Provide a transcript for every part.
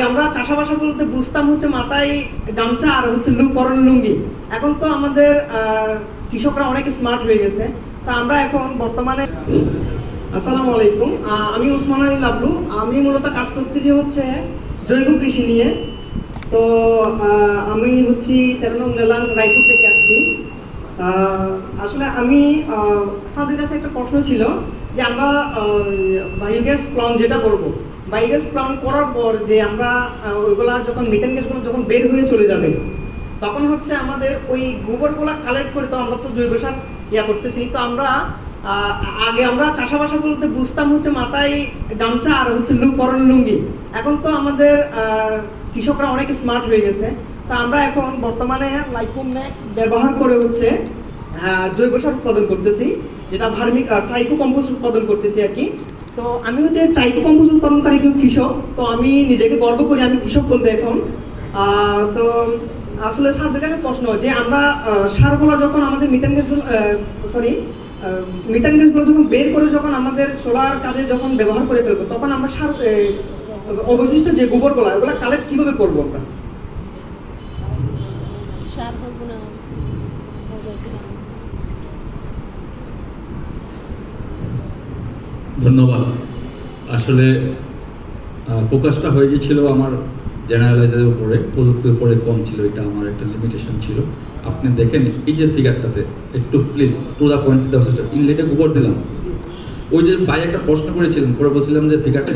আমরা চাষাবাসা বলতে বুঝতাম হচ্ছে মাথায় গামছা আর হচ্ছে লু পরন লুঙ্গি। এখন তো আমাদের কৃষকরা অনেক স্মার্ট হয়ে গেছে। তা আমরা এখন বর্তমানে আসসালামু আলাইকুম। আমি ওসমান আলী লাবলু। আমি মূলত কাজ করতেছি হচ্ছে জৈব কৃষি নিয়ে। তো আমি হচ্ছি তেরো নং নেলাং রায়পুর থেকে আসছি। আসলে আমি সাদের কাছে একটা প্রশ্ন ছিল। যে আমরা বায়োগ্যাস প্লান্ট যেটা করব বায়োগ্যাস প্লান্ট করার পর যে আমরা ওইগুলা যখন মিথেন গ্যাসগুলো যখন বের হয়ে চলে যাবে, তখন হচ্ছে আমাদের ওই গোবরগুলা কালেক্ট করে তো আমরা তো জৈব সার ইয়া করতেছি। তো আমরা আগে আমরা চাষাবাসা বলতে বুঝতাম হচ্ছে মাথায় গামছা আর হচ্ছে লু, পরন লুঙ্গি। এখন তো আমাদের কৃষকরা অনেক স্মার্ট হয়ে গেছে। তা আমরা এখন বর্তমানে লাইকোম ম্যাক্স ব্যবহার করে হচ্ছে জৈব সার উৎপাদন করতেছি, যেটা ভার্মিক ট্রাইকো কম্পোস্ট উৎপাদন করতেছি আর কি। তো আমি হচ্ছে ট্রাইকো কম্পোস্ট উৎপাদনকারী একজন কৃষক, তো আমি নিজেকে গর্ব করি, আমি কৃষক বলতে এখন। তো, আসলে স্যারদের কাছে প্রশ্ন, যে আমরা সারগুলো যখন আমাদের মিথেন গ্যাস সরি মিথেন গ্যাসগুলো যখন বের করে যখন আমাদের সোলার কাজে যখন ব্যবহার করে ফেলব, তখন আমরা সার অবশিষ্ট যে গোবরগুলো, ওগুলো কালেক্ট কীভাবে করব আমরা? সার ধন্যবাদ। আসলে ফোকাসটা হয়ে গেছিল আমার জেনারেলাইজের উপরে, প্রযুক্তির উপরে কম ছিল, এটা আমার একটা লিমিটেশন ছিল। আপনি দেখেন, এই যে ফিগারটাতে একটু প্লিজ টু দ্য পয়েন্ট দেওয়ার চেষ্টা ইনলেটে গোবর দিলাম। ওই যে ভাই একটা প্রশ্ন করেছিলেন, পরে বলছিলাম যে ফিগারটা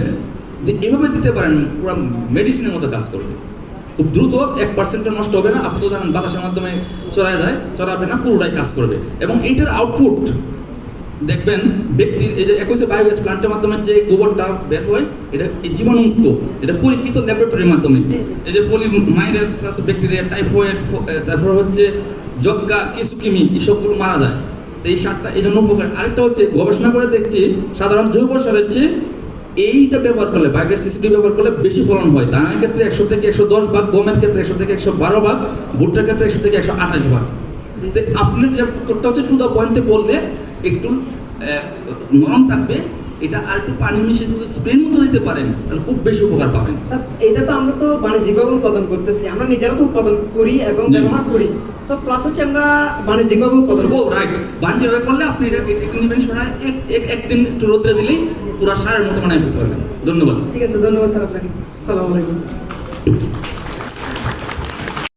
এভাবে দিতে পারেন, পুরো মেডিসিনের মতো কাজ করবে। খুব দ্রুত এক পার্সেন্টও নষ্ট হবে না। আপনি তো জানেন বাতাসের মাধ্যমে চড়ায় যায় চড়াবে না পুরোটাই কাজ করবে। এবং এইটার আউটপুট দেখবেন ব্যক্তির এই যে একুশে বায়োগ্যাস প্লান্টের মাধ্যমে যে গোবরটা বের হয় এটা এই জীবাণুমুক্ত এটা পরীক্ষিত ল্যাবরেটরির মাধ্যমে। এই যে পলি মাইরাস আছে ব্যাকটেরিয়া টাইফয়েড তারপর হচ্ছে যজ্ঞা কিসুকিমি এসবগুলো মারা যায়। তো এই সারটা এই জন্য উপকার। আরেকটা হচ্ছে গবেষণা করে দেখছি সাধারণ জৈব সারের চেয়ে এইটা ব্যবহার করলে বাঘের সিসিডি ব্যবহার করলে বেশি ফলন হয়। ধানের ক্ষেত্রে একশো থেকে একশো দশ ভাগ, গমের ক্ষেত্রে একশো থেকে একশো বারো ভাগ, ভুট্টার ক্ষেত্রে একশো থেকে একশো আঠাশ ভাগ। আপনি যে উত্তরটা হচ্ছে টু দ্য পয়েন্টে বললে একটু নরম থাকবে এটা আর একটু পানি মিশিয়ে যদি স্প্রের মতো দিতে পারেন তাহলে খুব বেশি উপকার পাবেন। স্যার এটা তো আমরা তো বাণিজ্যিকভাবে উৎপাদন করতেছি। আমরা নিজেরা তো উৎপাদন করি এবং ব্যবহার করি। তো প্লাস হচ্ছে আমরা বাণিজ্যিকভাবে উৎপাদন ও রাইট হয়ে করলে আপনি এটা এটা- নেবেন সরাই এক এক- একদিন একটু রোদ্রে দিলেই পুরো সারের মতো বানাই ফেলতে পারবেন। ধন্যবাদ। ঠিক আছে ধন্যবাদ স্যার আপনাকে। সালাম আলাইকুম।